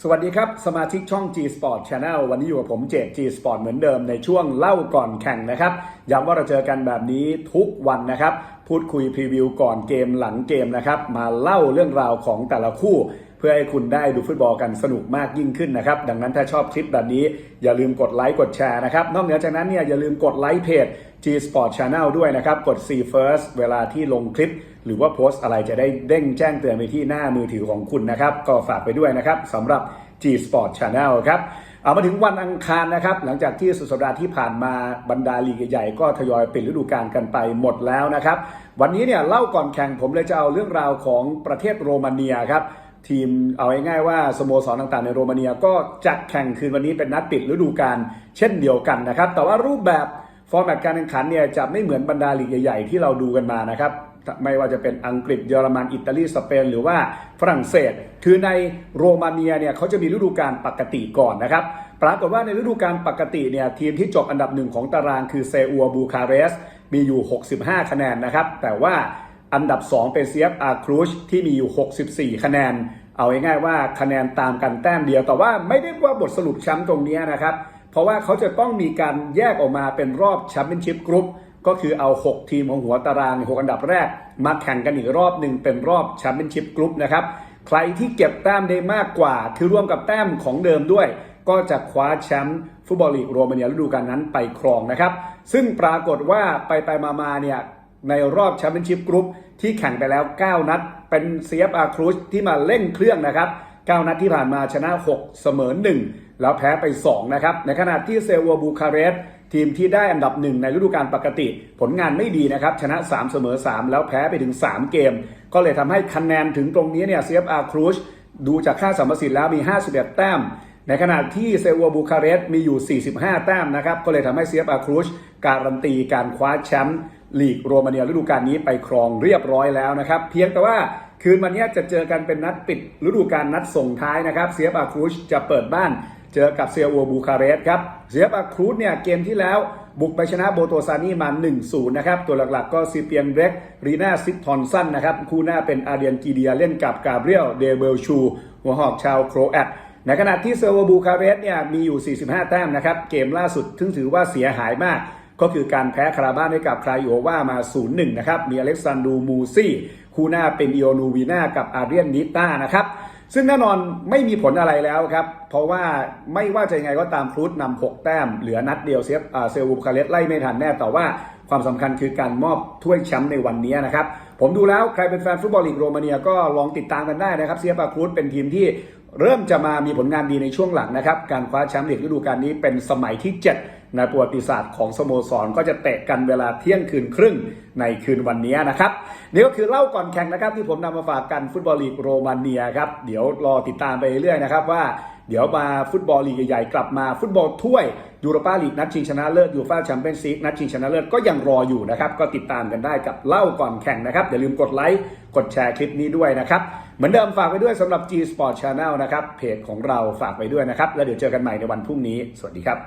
สวัสดีครับ สมาชิกช่อง G Sport Channel วันนี้อยู่กับผมเจด G Sport เหมือนเดิมในช่วงเล่าก่อนแข่งนะครับ ย้ำว่าเราเจอกันแบบนี้ทุกวันนะครับพูดคุยพรีวิวก่อนเกมหลังเกมนะครับ มาเล่าเรื่องราวของแต่ละคู่ เพื่อให้คุณได้ดูฟุตบอลกันสนุกมากยิ่งขึ้นนะครับ ดังนั้นถ้าชอบคลิปแบบนี้อย่าลืมกดไลค์กดแชร์นะครับ นอกเหนือจากนั้นเนี่ยอย่าลืมกดไลค์เพจ G Sport Channel ด้วยนะครับ กด See First เวลาที่ลงคลิป หรือว่าโพสต์อะไรจะได้เด้งแจ้งเตือนไปที่หน้ามือถือของคุณนะครับ ก็ฝากไปด้วยนะครับสำหรับ G Sport Channel ครับ เอามาถึงวันอังคารนะครับ หลังจากที่สุดสัปดาห์ที่ผ่านมาบรรดาลีกใหญ่ก็ทยอยปิดฤดูกาลกันไปหมดแล้วนะครับ วันนี้เนี่ยเล่าก่อนแข่งผมเลยจะเอาเรื่องราวของประเทศโรมาเนียครับทีมเอาง่ายๆว่าสโมสรต่างๆในโรมาเนียก็จัดแข่งคืนวันนี้เป็นนัดปิดฤดูกาลเช่นเดียวกันนะครับ แต่ว่ารูปแบบฟอร์แมตการแข่งขันเนี่ยจะไม่เหมือนบรรดาลีกใหญ่ๆที่เราดูกันมานะครับ ไม่ว่าจะเป็นอังกฤษเยอรมันอิตาลีสเปนหรือว่าฝรั่งเศส คือในโรมาเนียเนี่ยเขาจะมีฤดูกาลปกติก่อนนะครับปรากฏว่าในฤดูกาลปกติเนี่ยทีมที่จบอันดับหนึ่งของตารางคือเซอัวบูคาเรส มีอยู่ 65 คะแนนนะครับ แต่ว่าอันดับ 2 เป็นเซียฟอาครูชที่มีอยู่ 64 คะแนน เอาง่ายๆว่าคะแนนตามกันแต้มเดียว แต่ว่าไม่ได้ว่าบทสรุปแชมป์ตรงนี้นะครับ เพราะว่าเขาจะต้องมีการแยกออกมาเป็นรอบแชมเปี้ยนชิพกรุ๊ป ก็คือเอา 6 ทีมของหัวตาราง6อันดับแรก มาแข่งกันอีกรอบหนึ่งเป็นรอบแชมเปี้ยนชิพกรุ๊ปนะครับใครที่เก็บแต้มได้มากกว่าคือรวมกับแต้มของเดิมด้วย ก็จะคว้าแชมป์ฟุตบอลลีกโรมาเนียฤดูกาลนั้นไปครองนะครับ ซึ่งปรากฏว่าไปไปมามาเนี่ยในรอบแชมเปี้ยนชิพกรุ๊ปที่แข่งไปแล้ว 9 นัด เป็นเซียฟอาครูชที่มาเล่นเครื่องนะครับ 9 นัดที่ผ่านมาชนะ 6 เสมอ 1 แล้วแพ้ไป 2 นะครับ ในขณะที่เซลวบูคาเรส ทีมที่ได้อันดับหนึ่งในฤดูกาลปกติ ผลงานไม่ดีนะครับชนะ 3 เสมอ 3 แล้วแพ้ไปถึง 3 เกม ก็เลยทำให้คะแนนถึงตรงนี้เนี่ยเซฟอาครูชดูจากค่าสัมประสิทธิ์แล้วมี 51 แต้ม ในขณะที่เซลวบูคาเรสต์มีอยู่ 45 แต้มนะครับก็เลยทำให้เซฟอาครูชการันตีการคว้าแชมป์ลีกโรมาเนียฤดูกาลนี้ไปครองเรียบร้อยแล้วนะครับเพียงแต่ว่าคืนวันนี้จะเจอกันเป็นนัดปิดฤดูกาลนัดส่งท้ายนะครับเซียฟอาครูชจะเปิดบ้าน เจอกับเซียวัวบูคาเรสครับเซียฟอาครูชเนี่ยเกมที่แล้วบุกไปชนะโบโตซานีมา 1-0 นะครับ ตัวหลักๆก็ซีเปียนเร็กรีนาซิปทอนสันนะครับ คู่หน้าเป็นอาเดียนกีเดียเล่นกับกาเบรียลเดเบลชู หัวหอกชาวโครแอตในขณะที่เซอร์วบูคาเรสเนี่ยมีอยู่ 45 แต้มนะครับ เกมล่าสุดซึ่งถือว่าเสียหายมาก ก็คือการแพ้คาราบ้านให้กับครายโอว่ามา 0-1 นะครับ มีอเล็กซานดูมูซี่ คู่หน้าเป็นอิโอนูวีนากับอาเรียนนิต้านะครับ ซึ่งแน่นอนไม่มีผลอะไรแล้วครับ เพราะว่าไม่ว่าจะยังไงก็ตามครูดนำ6แต้ม เหลือนัดเดียวเซฟเซลวูคาเลสไล่ไม่ทันแน่แต่ว่าความสำคัญคือการมอบถ้วยแชมป์ในวันนี้นะครับ ผมดูแล้วใครเป็นแฟนฟุตบอลลีกโรมาเนียก็ลองติดตามกันได้นะครับเซียปาครูดเป็นทีมที่เริ่มจะมามีผลงานดีในช่วงหลังนะครับ การคว้าแชมป์ลีกฤดูกาลนี้เป็นสมัยที่ 7 ในประวัติศาสตร์ของสโมสรก็จะเตะกันเวลาเที่ยงคืนครึ่งในคืนวันนี้นะครับนี่ก็คือเล่าก่อนแข่งนะครับที่ผมนำมาฝากกันฟุตบอลลีกโรมาเนียครับเดี๋ยวรอติดตามไปเรื่อยๆนะครับว่าเดี๋ยวมาฟุตบอลลีกใหญ่ๆกลับมาฟุตบอลถ้วยยูโรปาลีกนัดชิงชนะเลิศยูฟ่าแชมเปี้ยนซีกนัดชิงชนะเลิศก็ยังรออยู่นะครับ ก็ติดตามกันได้กับเล่าก่อนแข่งนะครับ อย่าลืมกดไลค์ กดแชร์คลิปนี้ด้วยนะครับ เหมือนเดิมฝากไปด้วยสำหรับ G Sport Channel นะครับ เพจของเราฝากไปด้วยนะครับ แล้วเดี๋ยวเจอกันใหม่ในวันพรุ่งนี้ สวัสดีครับ